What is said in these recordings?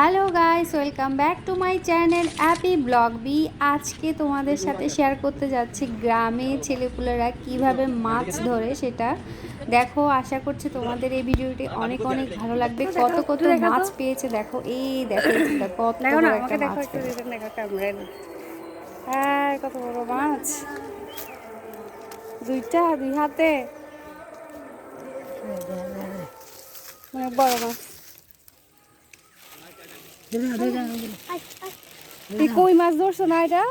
Hello guys welcome back to my channel Appy blog বি আজকে তোমাদের সাথে শেয়ার করতে যাচ্ছি গ্রামে ছেলেপুলেরা কীভাবে মাছ ধরে সেটা। দেখো আশা করছি তোমাদের এই ভিডিওটি অনেক অনেক ভালো লাগবে। কত কত মাছ পেয়েছে দেখো এই দেখো কত বড় একটা মাছ হ্যাঁ কত বড় মাছ। দুইটা দুই হাতে। বড় মাছ। এই কই মাছ ধরছো না এটা?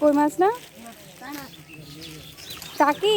কই মাছ না? টাকি?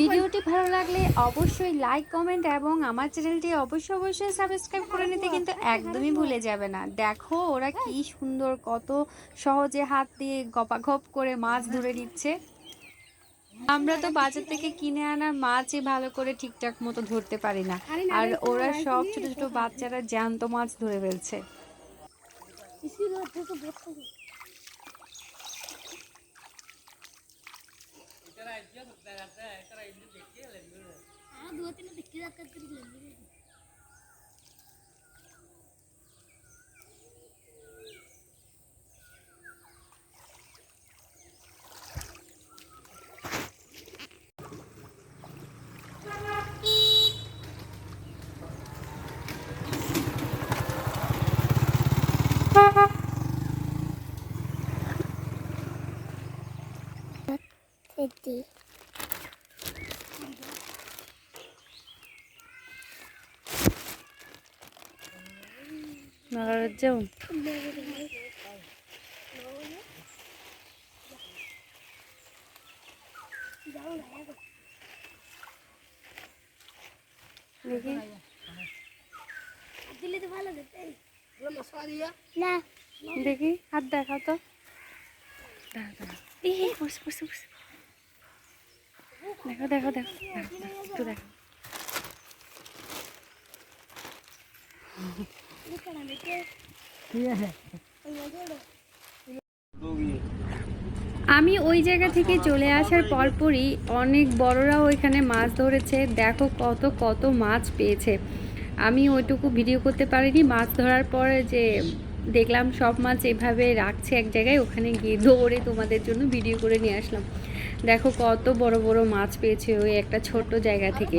ভিডিওটি ভালো লাগলে অবশ্যই লাইক কমেন্ট এবং আমার চ্যানেলটি অবশ্যই অবশ্যই সাবস্ক্রাইব করে নিতে কিন্তু একদমই ভুলে যাবে না। দেখো ওরা কি সুন্দর কত সহজে হাত দিয়ে গপাগপ করে মাছ ধরে নিচ্ছে। আমরা তো বাজার থেকে কিনে আনা মাছই ভালো করে ঠিকঠাক মতো ধরতে পারি না। আর ওরা সব ছোট ছোট বাচ্চারা জ্যান্ত মাছ ধরে ফেলছে। ಆ ದೂತಿನ ದಿಕ್ಕಿದಾಕತ್ತಿರ್ಲಿಲ್ಲ নাগালের যেমন দেখি। দেখি। হাত দেখাও তো। দাঁড়া দাঁড়া এই বসে বসে বসে। দেখো দেখো দেখো। একটু দেখো। আমি ওই জায়গা থেকে চলে আসার পরপরই অনেক বড়রাও ওইখানে মাছ ধরেছে। দেখো কত কত মাছ পেয়েছে। আমি ওইটুকু ভিডিও করতে পারিনি। মাছ ধরার পরে যে দেখলাম সব মাছ এভাবে রাখছে এক জায়গায় ওখানে গিয়ে দৌড়ে তোমাদের জন্য ভিডিও করে নিয়ে আসলাম। দেখো কত বড় বড় মাছ পেয়েছে ওই একটা ছোট্ট জায়গা থেকে।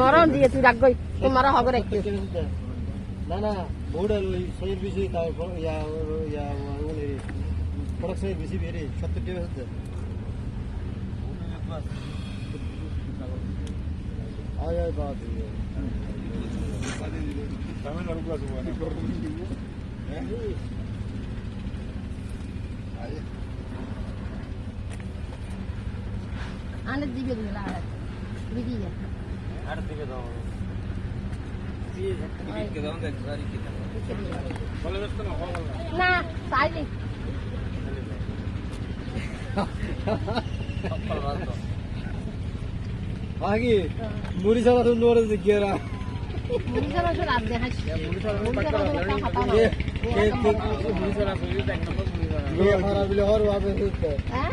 মরণ দিয়ে তুই রাখ গই তুই মারা হবে একটু। না না ওই শরীর বেশি তাও ইয়া ইয়া ওই প্রোডাক্ট শরীর বেশি বেরে সত্তর টাকা হচ্ছে আয় আয় বাদ আনে দিবে আড়ের দিকে দিল আড়ের বেরিয়ে যাচ্ছে আড়ের দিকে না চাইলে বাকি মুড়ি ছাড়া তো নোরে যে গেরা মুড়ি ছাড়া তো রাত দেখাস মুড়ি ছাড়া মুড়ি ছাড়া মুড়ি ছাড়া মুড়ি ছাড়া বিলে হর হবে হ্যাঁ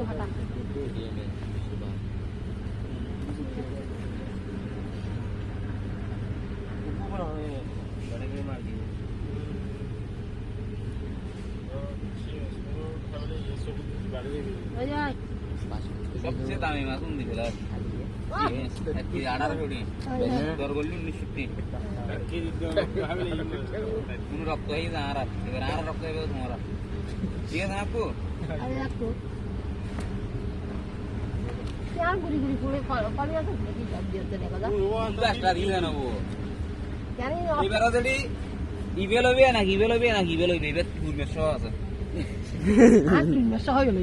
হঠাৎ। ওই যে, সবচেয়ে দামি মাছ উন দিছিল একটি আঠারোশো টি দর করলি উনিশশো টি কোনো রক্ত হয়ে যায় আর এবার আর রক্ত হবে তোমার ঠিক আছে আপু আরে একটু। কেমন ঘুরি ঘুরি ঘুরে ক- কবে আছে? দেখি সব দিয়ে হচ্ছে দেখা যাক। দশটা দিলে নেব জানি না, এবার ইবেল হবে না ইবেল হবে না ইবেল হবে এবার ঘুরবে সহ আছে আর তিন মাস হয়ে গেল